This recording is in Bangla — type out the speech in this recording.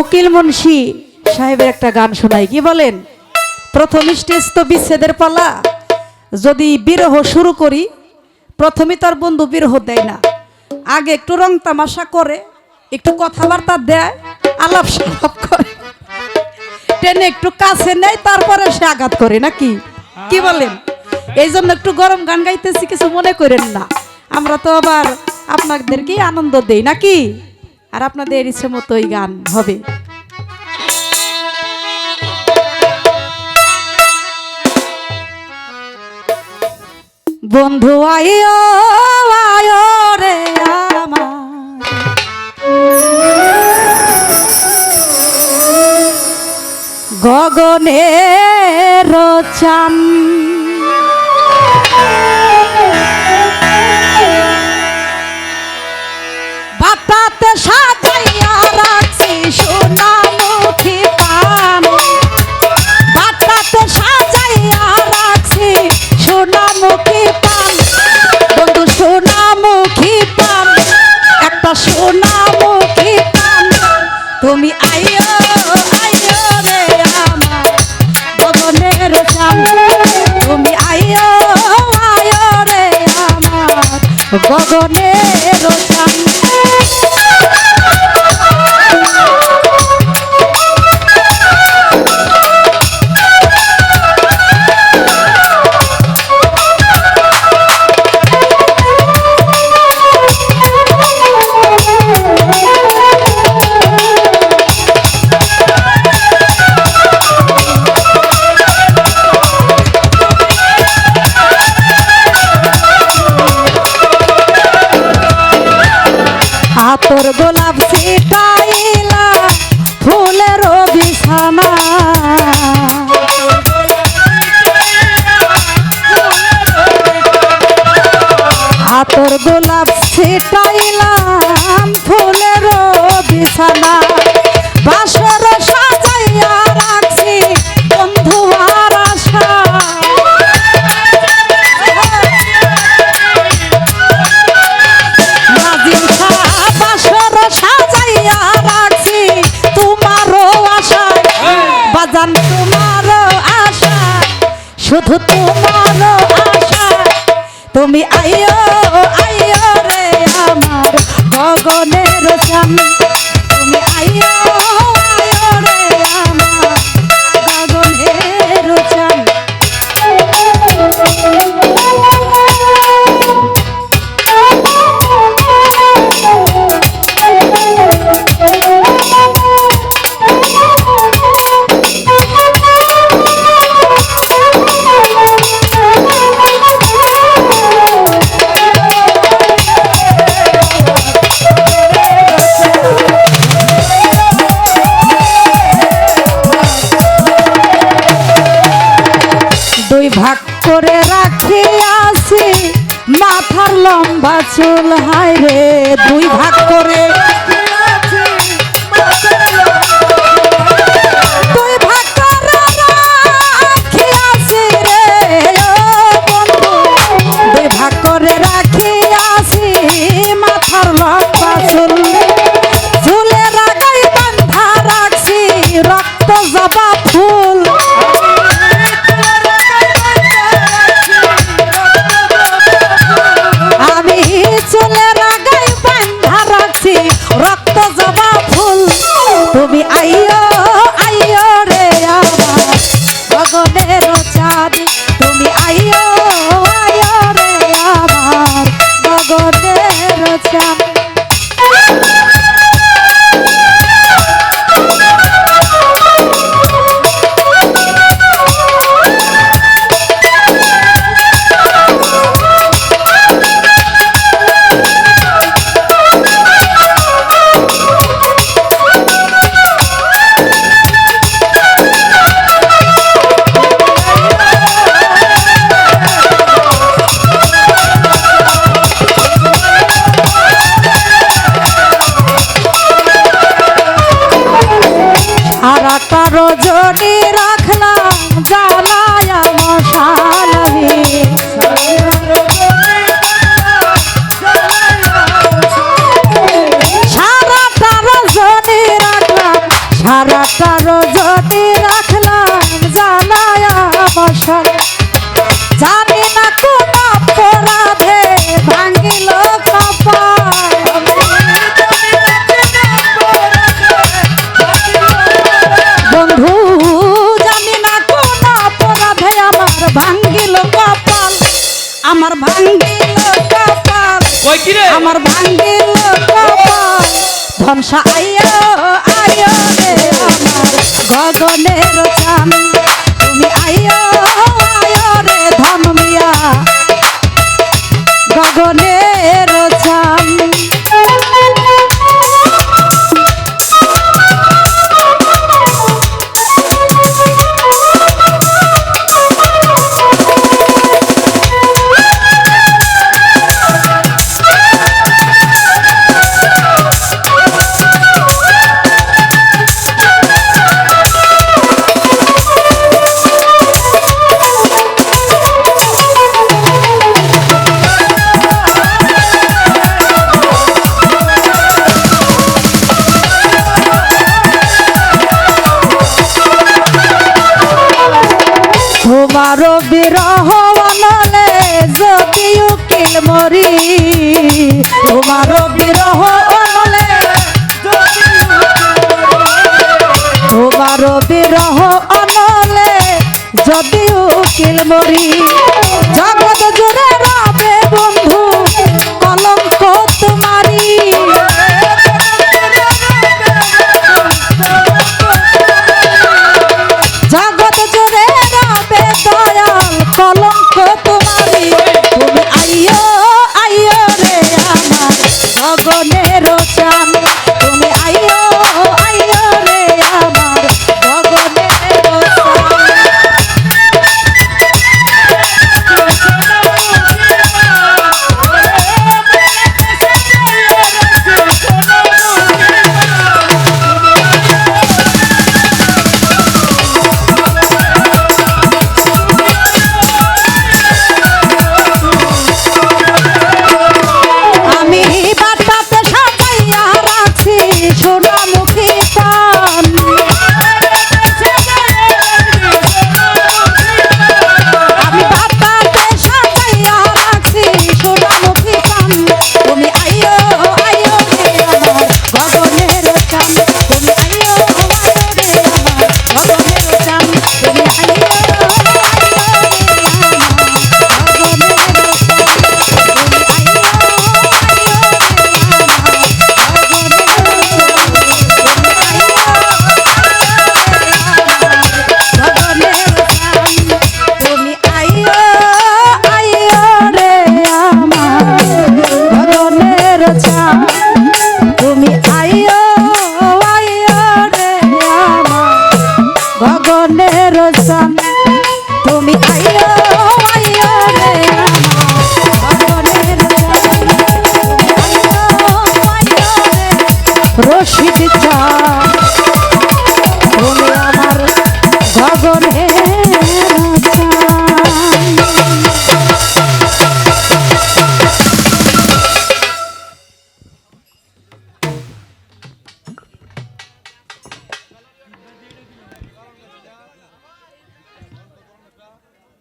উকিল মুন্সি সাহেবের একটা গান শোনাই। কি বলেন? প্রথম স্টেজ তো বিচ্ছেদের পালা। যদি বিরহ শুরু করি, প্রথমে তার বন্ধু বিরহ দেয় না। আগে একটু রং তামাশা করে, একটু কথাবার্তা দেয়, আলাপ সালাপ করে। টেনে একটু কাছে নেয়, তারপরে সে আঘাত করে, নাকি? কি বলেন? এই জন্য একটু গরম গান গাইতেছি, কিছু মনে করেন না। আমরা তো আবার আপনাদেরকেই আনন্দ দেই, নাকি? আর আপনাদের ইচ্ছে মতো এই গান হবে। বন্ধু আয়ো আয়ো রে গগনের চান। তুমি আয়ো আয়ো রে আমার গগনের আতর গোলাপ ছিটাইলা ফুলের বিছানা আতর গোলাপ ছিটাইলাম ফুলের বিছানা বাসর ভাগ করে রাখি আছি মাথার লম্বা চুল হায় রে দুই ভাগ করে আমার ভাঙ্গে ধনসা আইয়া বিরহ অনলে যদি উকিল মরি তোমার বিরহ অনলে তোমার বিরহ অনলে যদি উকিল মরি। মনের সান তুমি আইয়া আইয়া